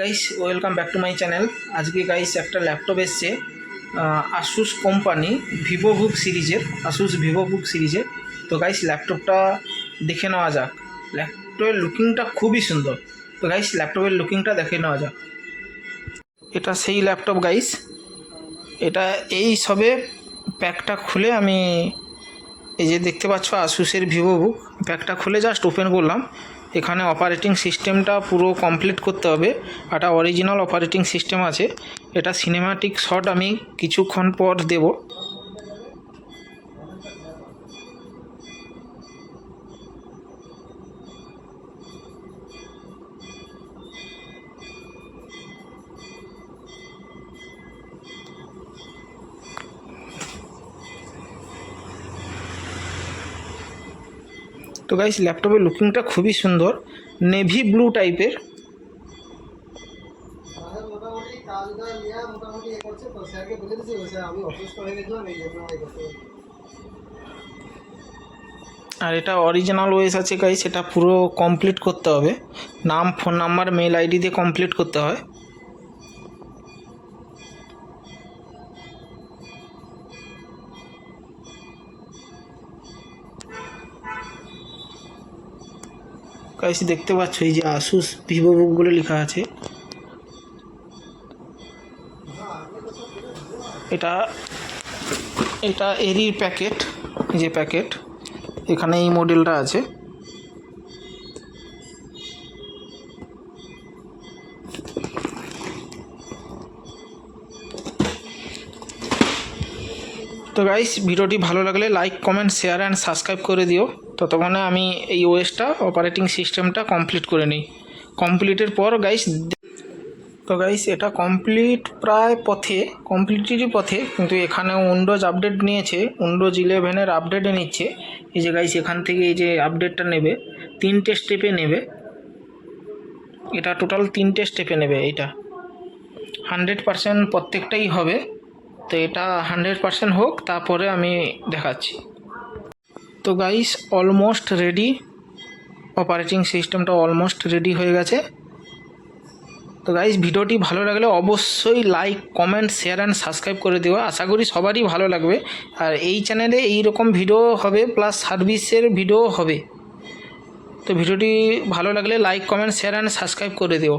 Guys welcome back to my channel আজকে guys একটা laptop এসছে আসুস কোম্পানি ভিভো বুক সিরিজের আসুস ভিভো বুক সিরিজের তো গাইস ল্যাপটপটা দেখে নেওয়া যাক। ল্যাপটপের লুকিংটা খুবই সুন্দর। তো গাইস ল্যাপটপের লুকিংটা দেখে নেওয়া যাক। এটা সেই ল্যাপটপ গাইস এটা এই সবে প্যাকটা খুলে আমি এই যে দেখতে পাচ্ছ আসুসের ভিভো বুক প্যাকটা খুলে জাস্ট ওপেন করলাম। এখানে অপারেটিং সিস্টেমটা পুরো কমপ্লিট করতে হবে। একটা অরিজিনাল অপারেটিং সিস্টেম আছে। এটা সিনেমাটিক শট আমি কিছুক্ষণ পর দেব। তো গাইস ল্যাপটপের লুকিংটা খুবই সুন্দর নেভি ব্লু টাইপের আর এটা অরিজিনাল ওয়েস আছে গাইস সেটা পুরো কমপ্লিট করতে হবে। নাম ফোন নাম্বার মেল আইডি দিয়ে কমপ্লিট করতে হয়। গাইস দেখতে পাচ্ছ, এই যে আসুস ভিভো বুক বলে লেখা আছে। এটা এটা এরই প্যাকেট যে প্যাকেট এখানে এই মডেলটা আছে। তো গাইস ভিডিওটি ভালো লাগলে like comment share and subscribe করে দিও। ততক্ষণে আমি এই ওএসটা অপারেটিং সিস্টেমটা কমপ্লিট করে নিই। কমপ্লিটের পর গাইস তো গাইস এটা কমপ্লিট প্রায় পথে কমপ্লিটেরই পথে, কিন্তু এখানে উইন্ডোজ আপডেট নিয়েছে উইন্ডোজ ইলেভেনের আপডেটে নিচ্ছে। এই যে গাইস এখান থেকে এই যে আপডেটটা নেবে, তিনটে স্টেপে নেবে। এটা টোটাল তিনটে স্টেপে নেবে এটা হান্ড্রেড পারসেন্ট প্রত্যেকটাই হবে। তো এটা হান্ড্রেড পারসেন্ট হোক, তারপরে আমি দেখাচ্ছি। তো গাইস অলমোস্ট রেডি অপারেটিং সিস্টেমটা অলমোস্ট রেডি হয়ে গেছে। তো গাইজ ভিডিওটি ভালো লাগলে অবশ্যই like comment share and subscribe করে দিও। আশা করি সবারই ভালো লাগবে। আর এই চ্যানেলে এই রকম ভিডিও হবে প্লাস সার্ভিসের ভিডিও হবে। তো ভিডিওটি ভালো লাগলে like comment share and subscribe করে দিও।